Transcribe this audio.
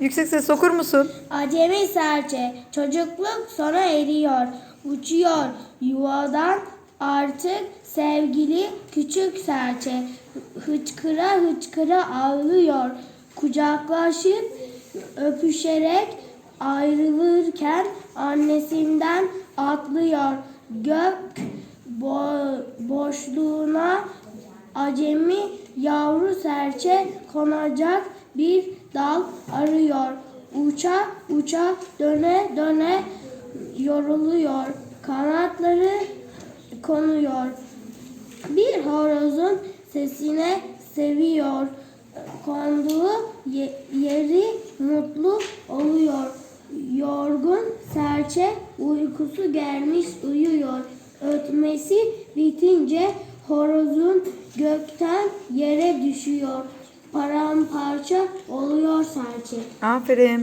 Yüksek ses okur musun? Acemi serçe çocukluk sona eriyor. Uçuyor yuvadan artık sevgili küçük serçe. Hıçkıra hıçkıra ağlıyor. Kucaklaşıp öpüşerek ayrılırken annesinden atlıyor. Gök bo- boşluğuna acemi yavru serçe konacak bir dal arıyor. Uça uça döne döne yoruluyor. Kanatları konuyor. Bir horozun sesine seviyor. Konduğu ye- yeri mutlu oluyor. Yorgun serçe uykusu gelmiş uyuyor. Ötmesi bitince horozun gökten yere düşüyor. Paramparça oluyor serçe. Aferin.